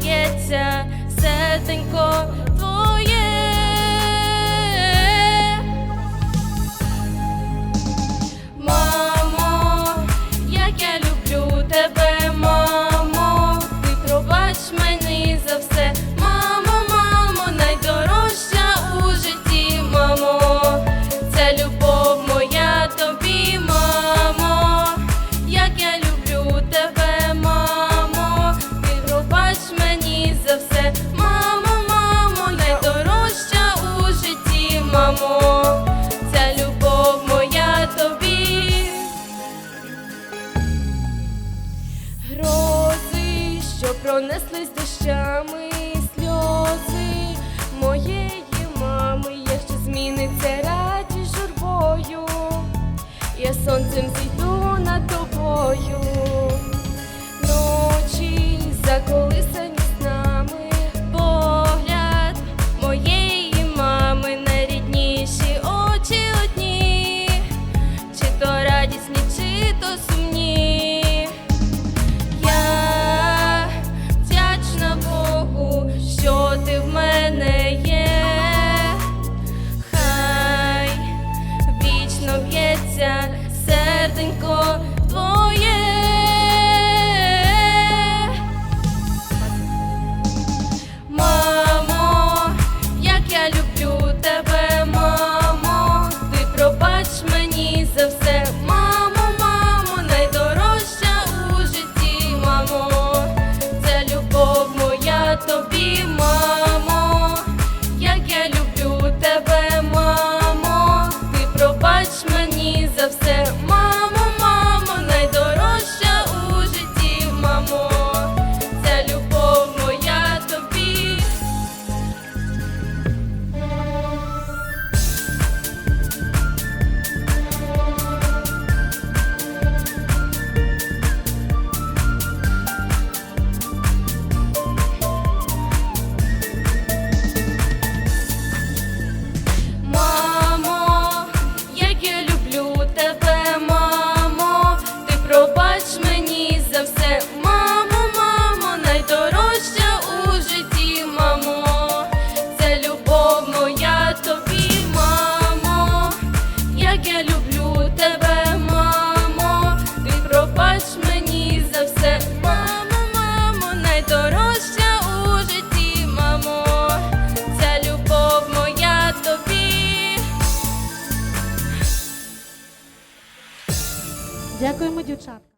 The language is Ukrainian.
б'ється серденько що пронеслись дощами сльози моєї мами, якщо зміниться радість журбою, я сонцем зійду над тобою, ночі за колисані з нами погляд моєї мами, найрідніші очі одні, чи то радісні, чи то. Дякуємо, дівчатка.